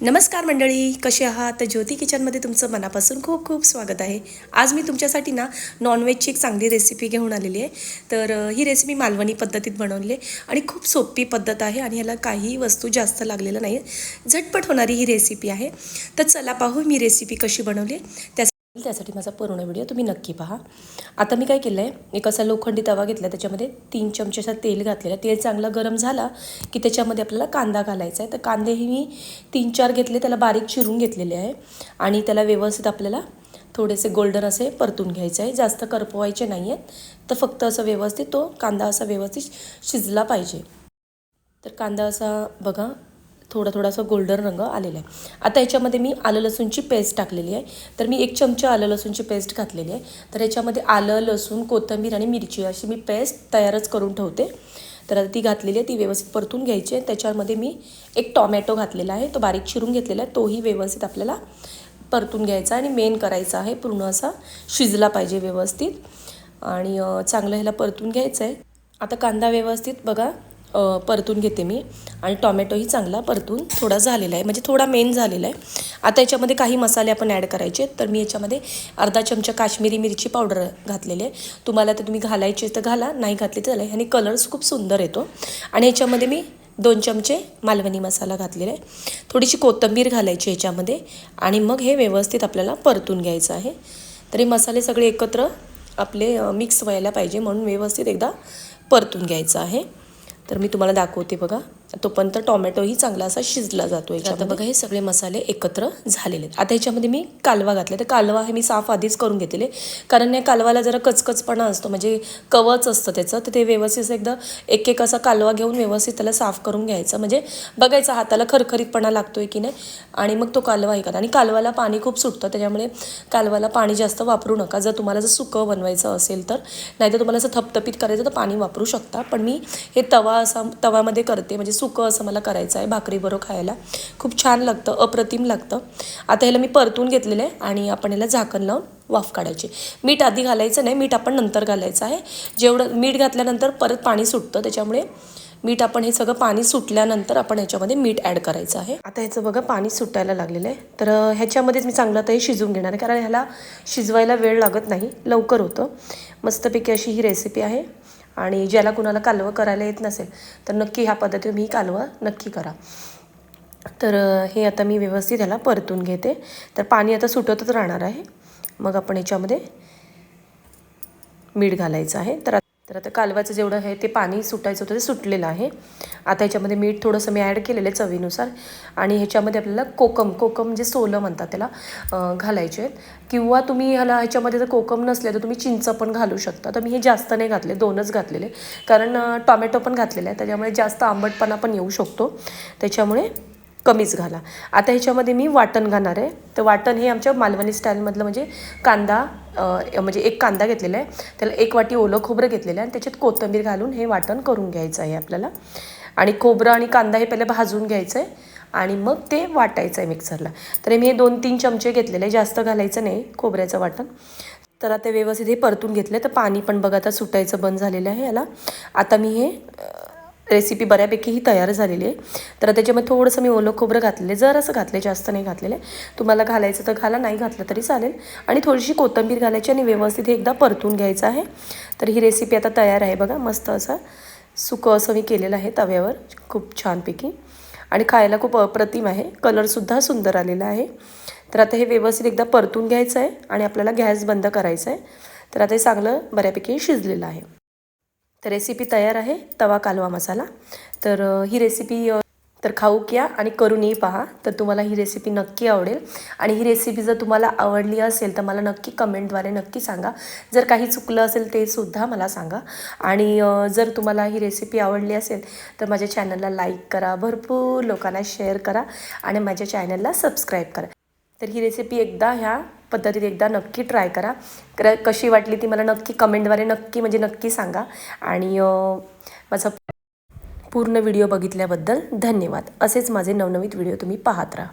नमस्कार मंडळी कसे आहात? ज्योती किचनमध्ये तुमचं मनापासून खूप खूप स्वागत आहे. आज मी तुमच्यासाठी ना नॉनव्हेजची एक चांगली रेसिपी घेऊन आलेली आहे. तर ही रेसिपी मालवणी पद्धतीत बनवली आहे आणि खूप सोपी पद्धत आहे आणि ह्याला काही वस्तू जास्त लागलेलं नाही झटपट होणारी ही रेसिपी आहे. तर चला पाहू मी रेसिपी कशी बनवली त्या त्यासाठी माझा पूर्ण व्हिडिओ तुम्ही नक्की पहा. आता मी काय केलं आहे एक असा लोखंडी तवा घेतला त्याच्यामध्ये तीन चमचे असं तेल घातलेलं तेल चांगलं गरम झाला की त्याच्यामध्ये आपल्याला कांदा घालायचा आहे. तर कांदेही मी तीन चार घेतले त्याला बारीक चिरून घेतलेले आहे आणि त्याला व्यवस्थित आपल्याला थोडेसे गोल्डन असे परतून घ्यायचे आहे. जास्त करपवायचे नाही आहेत तर फक्त असं व्यवस्थित तो कांदा असा व्यवस्थित शिजला पाहिजे. तर कांदा असा बघा थोडा थोडासा गोल्डन रंग आलेला आहे. आता याच्यामध्ये मी आलं लसूणची पेस्ट टाकलेली आहे. तर मी एक चमचा आलं लसूणची पेस्ट घातलेली आहे. तर याच्यामध्ये आलं लसूण कोथिंबीर आणि मिरची अशी मी पेस्ट तयारच करून ठेवते. तर आता ती घातलेली आहे ती व्यवस्थित परतून घ्यायची आहे. त्याच्यामध्ये मी एक टॉमॅटो घातलेला आहे. तो बारीक चिरून घेतलेला आहे. तोही व्यवस्थित आपल्याला परतून घ्यायचा आणि मेन करायचा आहे. पूर्ण असा शिजला पाहिजे व्यवस्थित. आणि चांगलं ह्याला परतून घ्यायचं आहे. आता कांदा व्यवस्थित बघा. परतून घेते मी. आणि टॉमॅटोही चांगला परतून थोडा झालेला आहे. म्हणजे थोडा मेन झालेला आहे. आता याच्यामध्ये काही मसाले आपण ॲड करायचे आहेत. तर मी याच्यामध्ये अर्धा चमचा काश्मीरी मिरची पावडर घातलेली आहे. तुम्हाला तर तुम्ही घालायची तर घाला. नाही घातली तर झालं ह्याने कलर्स खूप सुंदर येतो. आणि याच्यामध्ये मी दोन चमचे मालवणी मसाला घातलेला आहे. थोडीशी कोथिंबीर घालायची याच्यामध्ये. आणि मग हे व्यवस्थित आपल्याला परतून घ्यायचं आहे. तरी मसाले सगळे एकत्र आपले मिक्स व्हायला पाहिजे. म्हणून व्यवस्थित एकदा परतून घ्यायचं आहे. तर मी तुम्हाला दाखवते बघा. तोपर्यंत टोमॅटोही चांगला असा शिजला जातो याच्यात बघा हे सगळे मसाले एकत्र झालेले आहेत. आता ह्याच्यामध्ये मी कालवा घातला तर कालवा हे मी साफ आधीच करून घेतलेले. कारण या कालवाला जरा कचकचपणा असतो म्हणजे कवच असतं त्याचं. तर ते व्यवस्थित एकदा एक एक असा कालवा घेऊन व्यवस्थित त्याला साफ करून घ्यायचं. म्हणजे बघायचं हाताला खरखरीतपणा लागतोय की नाही. आणि मग तो कालवा हे आणि कालवाला पाणी खूप सुटतं त्याच्यामुळे कालवाला पाणी जास्त वापरू नका. जर तुम्हाला जर सुकं बनवायचं असेल तर. नाहीतर तुम्हाला असं थपथपीत करायचं तर पाणी वापरू शकता. पण मी हे तवा असा तवामध्ये करते. म्हणजे सुकं असं मला करायचं आहे भाकरीबरोबर खायला. खूप छान लागतं अप्रतिम लागतं. आता ह्याला मी परतून घेतलेलं आहे आणि आपण याला झाकण लावून वाफ काढायची. मीठ आधी घालायचं नाही मीठ आपण नंतर घालायचं आहे. जेवढं मीठ घातल्यानंतर परत पाणी सुटतं त्याच्यामुळे मीठ आपण हे सगळं पाणी सुटल्यानंतर आपण ह्याच्यामध्ये मीठ ॲड करायचं आहे. आता ह्याचं बघा पाणी सुटायला लागलेलं आहे. तर ह्याच्यामध्येच मी चांगलं आता हे शिजवून घेणार आहे कारण ह्याला शिजवायला वेळ लागत नाही लवकर होतं. मस्तपैकी अशी ही रेसिपी आहे. आणि ज्याला कुणाला कालवं करायला येत नसेल तर नक्की ह्या पद्धती तुम्ही कालवं नक्की करा. तर हे आता मी व्यवस्थित ह्याला परतून घेते. तर पाणी आता सुटतच राहणार आहे. मग आपण याच्यामध्ये मीठ घालायचं आहे. तर तर आता कालवाचं जेवढं आहे ते पाणी सुटायचं होतं ते सुटलेलं आहे. आता ह्याच्यामध्ये मीठ थोडंसं मी ॲड केलेलं आहे चवीनुसार. आणि ह्याच्यामध्ये आपल्याला कोकम कोकम जे सोलं म्हणतात त्याला घालायचे आहेत. किंवा तुम्ही ह्याला ह्याच्यामध्ये जर कोकम नसले तर तुम्ही चिंच पण घालू शकता. तर मी हे जास्त नाही घातले दोनच घातलेले. कारण टॉमॅटो पण घातलेला आहे त्याच्यामुळे जास्त आंबटपणा पण येऊ शकतो. त्याच्यामुळे कमीच घाला. आता ह्याच्यामध्ये मी वाटण घालणार आहे. तर वाटण हे आमच्या मालवणी स्टाईलमधलं म्हणजे कांदा म्हणजे एक कांदा घेतलेला आहे. त्याला एक वाटी ओलं खोबरं घेतलेलं आहे आणि त्याच्यात कोथिंबीर घालून हे वाटण करून घ्यायचं आहे आपल्याला. आणि खोबरं आणि कांदा हे पहिले भाजून घ्यायचं आहे आणि मग ते वाटायचं आहे मिक्सरला. तर मी हे दोन तीन चमचे घेतलेले आहे. जास्त घालायचं नाही खोबऱ्याचं वाटण. तर आता व्यवस्थित हे परतून घेतलं तर पाणी पण बघा आता सुटायचं बंद झालेलं आहे याला. आता मी हे रेसिपी बऱ्यापैकी ही तयार झालेली आहे. तर त्याच्यामध्ये थोडंसं मी ओलं खोबरं घातलेलं आहे. जर असं घातलं जास्त नाही घातलेलं आहे. तुम्हाला घालायचं तर घाला नाही घातलं तरी चालेल. आणि थोडीशी कोथिंबीर घालायची आणि व्यवस्थित हे एकदा परतून घ्यायचं आहे. तर ही रेसिपी आता तयार आहे बघा. मस्त असं सुकं असं मी केलेलं आहे तव्यावर खूप छानपैकी. आणि खायला खूप अप्रतिम आहे. कलरसुद्धा सुंदर आलेला आहे. तर आता हे व्यवस्थित एकदा परतून घ्यायचं आहे आणि आपल्याला गॅस बंद करायचा आहे. तर आता हे चांगलं बऱ्यापैकी शिजलेलं आहे. तर रेसिपी तयार आहे तवा कालवा मसाला. तर ही रेसिपी तर खाऊ घ्या आणि करूनही पहा. तर तुम्हाला ही रेसिपी नक्की आवडेल. आणि ही रेसिपी जर तुम्हाला आवडली असेल तर मला नक्की कमेंटद्वारे नक्की सांगा. जर काही चुकलं असेल ते सुद्धा मला सांगा. आणि जर तुम्हाला ही रेसिपी आवडली असेल तर माझ्या चॅनलला लाईक करा. भरपूर लोकांना शेअर करा. आणि माझ्या चॅनलला सबस्क्राईब करा. तर ही रेसिपी एकदा ह्या पद्धतीत एकदा नक्की ट्राय करा. क्र कशी वाटली ती मला नक्की कमेंटद्वारे नक्की म्हणजे नक्की सांगा. आणि माझा पूर्ण व्हिडिओ बघितल्याबद्दल धन्यवाद. असेच माझे नवनवीन व्हिडिओ तुम्ही पाहत राहा.